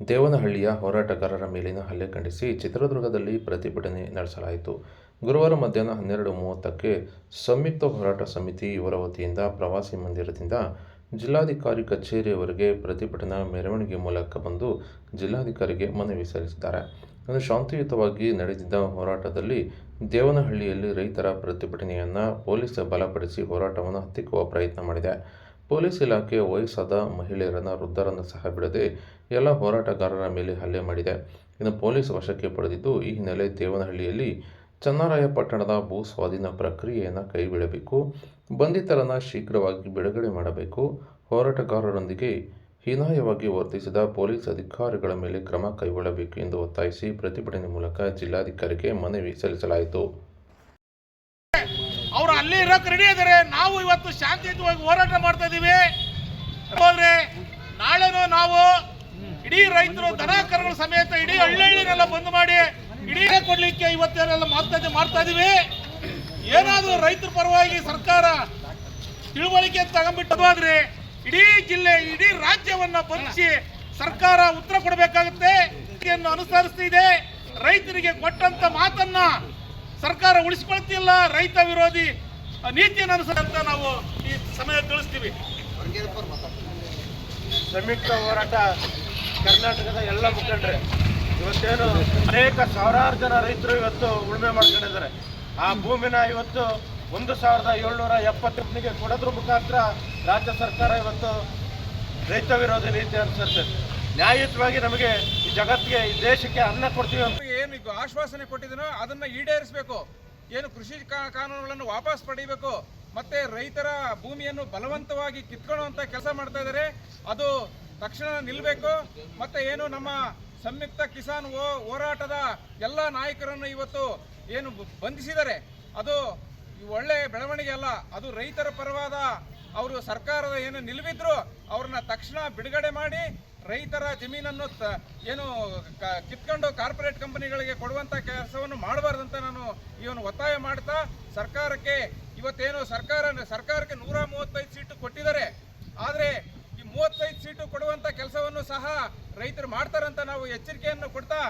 ದೇವನಹಳ್ಳಿಯ ಹೋರಾಟಗಾರರ ಮೇಲಿನ ಹಲ್ಲೆ ಖಂಡಿಸಿ ಚಿತ್ರದುರ್ಗದಲ್ಲಿ ಪ್ರತಿಭಟನೆ ನಡೆಸಲಾಯಿತು. ಗುರುವಾರ ಮಧ್ಯಾಹ್ನ ಹನ್ನೆರಡು ಮೂವತ್ತಕ್ಕೆ ಸಂಯುಕ್ತ ಹೋರಾಟ ಸಮಿತಿ ಇವರ ವತಿಯಿಂದ ಪ್ರವಾಸಿ ಮಂದಿರದಿಂದ ಜಿಲ್ಲಾಧಿಕಾರಿ ಕಚೇರಿಯವರೆಗೆ ಪ್ರತಿಭಟನಾ ಮೆರವಣಿಗೆ ಮೂಲಕ ಬಂದು ಜಿಲ್ಲಾಧಿಕಾರಿಗೆ ಮನವಿ ಸಲ್ಲಿಸಿದ್ದಾರೆ. ಇನ್ನು ಶಾಂತಿಯುತವಾಗಿ ನಡೆದಿದ್ದ ಹೋರಾಟದಲ್ಲಿ ದೇವನಹಳ್ಳಿಯಲ್ಲಿ ರೈತರ ಪ್ರತಿಭಟನೆಯನ್ನು ಪೊಲೀಸ್ ಬಲಪಡಿಸಿ ಹೋರಾಟವನ್ನು ಹತ್ತಿಕ್ಕುವ ಪ್ರಯತ್ನ ಮಾಡಿದೆ. ಪೊಲೀಸ್ ಇಲಾಖೆ ವಯಸ್ಸಾದ ಮಹಿಳೆಯರನ್ನು ವೃದ್ಧರನ್ನು ಸಹ ಬಿಡದೆ ಎಲ್ಲ ಹೋರಾಟಗಾರರ ಮೇಲೆ ಹಲ್ಲೆ ಮಾಡಿದೆ. ಇನ್ನು ಪೊಲೀಸ್ ವಶಕ್ಕೆ ಪಡೆದಿದ್ದು, ಈ ಹಿನ್ನೆಲೆ ದೇವನಹಳ್ಳಿಯಲ್ಲಿ ಚನ್ನರಾಯಪಟ್ಟಣದ ಭೂ ಸ್ವಾಧೀನ ಪ್ರಕ್ರಿಯೆಯನ್ನು ಕೈಬಿಡಬೇಕು, ಬಂಧಿತರನ್ನು ಶೀಘ್ರವಾಗಿ ಬಿಡುಗಡೆ ಮಾಡಬೇಕು, ಹೋರಾಟಗಾರರೊಂದಿಗೆ ಹೀನಾಯವಾಗಿ ವರ್ತಿಸಿದ ಪೊಲೀಸ್ ಅಧಿಕಾರಿಗಳ ಮೇಲೆ ಕ್ರಮ ಕೈಗೊಳ್ಳಬೇಕು ಎಂದು ಒತ್ತಾಯಿಸಿ ಪ್ರತಿಭಟನೆ ಮೂಲಕ ಜಿಲ್ಲಾಧಿಕಾರಿಗೆ ಮನವಿ ಸಲ್ಲಿಸಲಾಯಿತು. ಅವ್ರು ಅಲ್ಲಿ ಇರೋಕೆ ರೆಡಿ ಇದಾರೆ. ನಾವು ಇವತ್ತು ಶಾಂತಿಯುತವಾಗಿ ಹೋರಾಟ ಮಾಡ್ತಾ ಇದ್ದೀವಿ ಹೋದ್ರೆ ನಾಳೆನೂ ನಾವು ಇಡೀ ರೈತರು ದನ ಸಮೇತ ಇಡೀ ಹಳ್ಳಿನೆಲ್ಲ ಬಂದ್ ಮಾಡಿ ಇಡೀ ಕೊಡ್ಲಿಕ್ಕೆ ಇವತ್ತೇನೆಲ್ಲ ಮಾತುಕತೆ ಮಾಡ್ತಾ ಇದೀವಿ. ಏನಾದ್ರೂ ರೈತರ ಪರವಾಗಿ ಸರ್ಕಾರ ತಿಳುವಳಿಕೆ ತಗೊಂಡ್ಬಿಟ್ಟು ಹೋದ್ರೆ ಇಡೀ ಜಿಲ್ಲೆ, ಇಡೀ ರಾಜ್ಯವನ್ನ ಬಂಧಿಸಿ ಸರ್ಕಾರ ಉತ್ತರ ಕೊಡಬೇಕಾಗುತ್ತೆ. ಅನುಸರಿಸ್ತಿದೆ. ರೈತರಿಗೆ ಕೊಟ್ಟಂತ ಮಾತನ್ನ ಸರ್ಕಾರ ಉಳಿಸ್ಕೊಳ್ತಿಲ್ಲ, ರೈತ ವಿರೋಧಿ ನೀತಿಯನ್ನು ಅನುಸರಂತ ನಾವು ಈ ಸಮಯ ತಿಳಿಸ್ತೀವಿ. ಸಂಯುಕ್ತ ಹೋರಾಟ ಕರ್ನಾಟಕದ ಎಲ್ಲ ಮುಖಂಡ್ರೆ, ಇವತ್ತೇನು ಅನೇಕ ಸಾವಿರಾರು ಜನ ರೈತರು ಇವತ್ತು ಉಳುಮೆ ಮಾಡ್ಕೊಂಡಿದ್ದಾರೆ. ಆ ಭೂಮಿನ ಇವತ್ತು ಒಂದು ಸಾವಿರದ ಏಳ್ನೂರ ಎಪ್ಪತ್ತೊಂದನಿಗೆ ಕೊಡೋದ್ರ ಮುಖಾಂತರ ರಾಜ್ಯ ಸರ್ಕಾರ ಇವತ್ತು ರೈತ ವಿರೋಧಿ ನೀತಿ ಅನುಸರಿಸುತ್ತೆ. ನ್ಯಾಯಯುತವಾಗಿ ನಮಗೆ ಈ ಜಗತ್ತಿಗೆ, ಈ ದೇಶಕ್ಕೆ ಅನ್ನ ಕೊಡ್ತೀವಿ ಅಂತ ಏನು ಆಶ್ವಾಸನೆ ಕೊಟ್ಟಿದ್ದೀನೋ ಅದನ್ನು ಈಡೇರಿಸಬೇಕು. ಏನು ಕೃಷಿ ಕಾನೂನುಗಳನ್ನು ವಾಪಸ್ ಪಡಿಬೇಕು. ಮತ್ತೆ ರೈತರ ಭೂಮಿಯನ್ನು ಬಲವಂತವಾಗಿ ಕಿತ್ಕೊಳ್ಳುವಂತ ಕೆಲಸ ಮಾಡ್ತಾ ಇದ್ದಾರೆ. ಅದು ತಕ್ಷಣ ನಿಲ್ಲಬೇಕು ಮತ್ತೆ ಏನು ನಮ್ಮ ಸಂಯುಕ್ತ ಕಿಸಾನ್ ಹೋರಾಟದ ಎಲ್ಲ ನಾಯಕರನ್ನು ಇವತ್ತು ಏನು ಬಂಧಿಸಿದರೆ ಅದು ಒಳ್ಳೆ ಬೆಳವಣಿಗೆ ಅಲ್ಲ. ಅದು ರೈತರ ಪರವಾದ ಅವರು ಸರ್ಕಾರದ ಏನು ನಿಲುವಿದ್ರು ಅವ್ರನ್ನ ತಕ್ಷಣ ಬಿಡುಗಡೆ ಮಾಡಿ ರೈತರ ಜಮೀನನ್ನು ಏನು ಕಿತ್ಕೊಂಡು ಕಾರ್ಪೊರೇಟ್ ಕಂಪನಿಗಳಿಗೆ ಕೊಡುವಂತ ಕೆಲಸವನ್ನು ಮಾಡಬಾರ್ದಂತ ನಾನು ಇವನು ಒತ್ತಾಯ ಮಾಡ್ತಾ ಸರ್ಕಾರಕ್ಕೆ ಇವತ್ತೇನು ಸರ್ಕಾರ, ಸರ್ಕಾರಕ್ಕೆ ನೂರ ಮೂವತ್ತೈದು ಸೀಟು ಕೊಟ್ಟಿದ್ದಾರೆ. ಆದರೆ ಈ ಮೂವತ್ತೈದು ಸೀಟು ಕೊಡುವಂತ ಕೆಲಸವನ್ನು ಸಹ ರೈತರು ಮಾಡ್ತಾರಂತ ನಾವು ಎಚ್ಚರಿಕೆಯನ್ನು ಕೊಡ್ತಾ